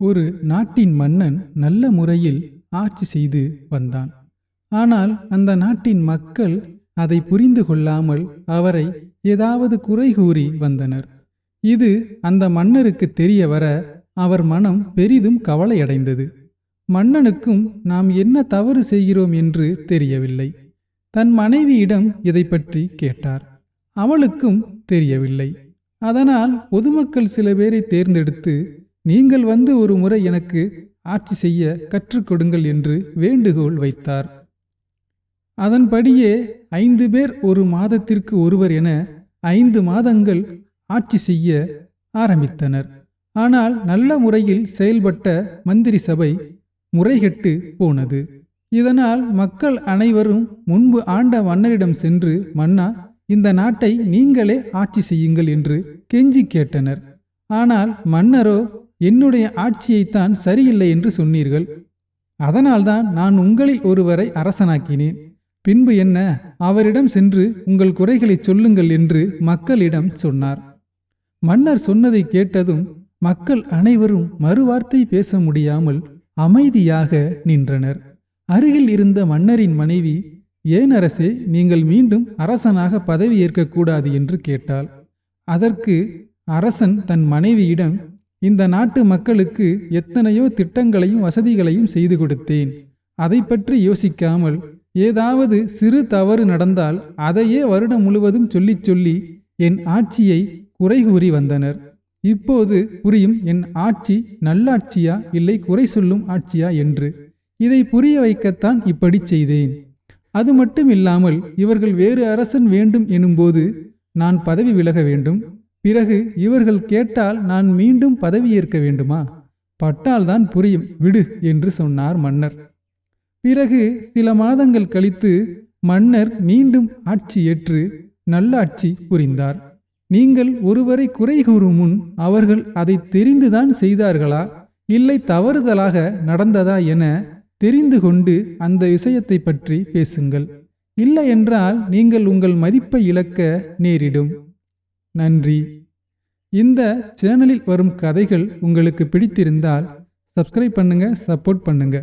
ஒரு நாட்டின் மன்னன் நல்ல முறையில் ஆட்சி செய்து வந்தான். ஆனால் அந்த நாட்டின் மக்கள் அதை புரிந்து கொள்ளாமல் அவரை ஏதாவது குறை கூறி வந்தனர். இது அந்த மன்னருக்கு தெரிய வர அவர் மனம் பெரிதும் கவலையடைந்தது. மன்னனுக்கும் நாம் என்ன தவறு செய்கிறோம் என்று தெரியவில்லை. தன் மனைவியிடம் இதை பற்றி கேட்டார். அவளுக்கும் தெரியவில்லை. அதனால் பொதுமக்கள் சில பேரை தேர்ந்தெடுத்து நீங்கள் வந்து ஒரு முறை எனக்கு ஆட்சி செய்ய கற்றுக்கொடுங்கள் என்று வேண்டுகோள் வைத்தார். அதன்படியே ஐந்து பேர் ஒரு மாதத்திற்கு ஒருவர் என ஐந்து மாதங்கள் ஆட்சி செய்ய ஆரம்பித்தனர். ஆனால் நல்ல முறையில் செயல்பட்ட மந்திரி சபை முறைகெட்டு போனது. இதனால் மக்கள் அனைவரும் முன்பு ஆண்ட மன்னரிடம் சென்று மன்னா இந்த நாட்டை நீங்களே ஆட்சி செய்யுங்கள் என்று கெஞ்சி கேட்டனர். ஆனால் மன்னரோ என்னுடைய ஆட்சியைத்தான் சரியில்லை என்று சொன்னீர்கள். அதனால்தான் நான் உங்களில் ஒருவரை அரசனாக்கினேன். பின்பு என்ன? அவரிடம் சென்று உங்கள் குறைகளை சொல்லுங்கள் என்று மக்களிடம் சொன்னார். மன்னர் சொன்னதை கேட்டதும் மக்கள் அனைவரும் மறுவார்த்தை பேச முடியாமல் அமைதியாக நின்றனர். அருகில் இருந்த மன்னரின் மனைவி ஏன் அரசே நீங்கள் மீண்டும் அரசனாக பதவி ஏற்கக்கூடாது என்று கேட்டாள். அதற்கு அரசன் தன் மனைவியிடம் இந்த நாட்டு மக்களுக்கு எத்தனையோ திட்டங்களையும் வசதிகளையும் செய்து கொடுத்தேன். அதை பற்றி யோசிக்காமல் ஏதாவது சிறு தவறு நடந்தால் அதையே வருடம் முழுவதும் சொல்லிச் சொல்லி என் ஆட்சியை குறை கூறி வந்தனர். இப்போது புரியும் என் ஆட்சி நல்லாட்சியா இல்லை குறை சொல்லும் ஆட்சியா என்று. இதை புரிய வைக்கத்தான் இப்படி செய்தேன். அது மட்டும் இல்லாமல் இவர்கள் வேறு அரசன் வேண்டும் எனும்போது நான் பதவி விலக வேண்டும். பிறகு இவர்கள் கேட்டால் நான் மீண்டும் பதவியேற்க வேண்டுமா? பட்டால்தான் புரியும். விடு என்று சொன்னார் மன்னர். பிறகு சில மாதங்கள் கழித்து மன்னர் மீண்டும் ஆட்சி ஏற்று நல்லாட்சி புரிந்தார். நீங்கள் ஒருவரை குறை கூறும் முன் அவர்கள் அதை தெரிந்துதான் செய்தார்களா? இல்லை தவறுதலாக நடந்ததா என தெரிந்து கொண்டு அந்த விஷயத்தை பற்றி பேசுங்கள். இல்லை என்றால் நீங்கள் உங்கள் மதிப்பை இழக்க நேரிடும். நன்றி. இந்த சேனலில் வரும் கதைகள் உங்களுக்கு பிடித்திருந்தால் சப்ஸ்கிரைப் பண்ணுங்க சப்போர்ட் பண்ணுங்க.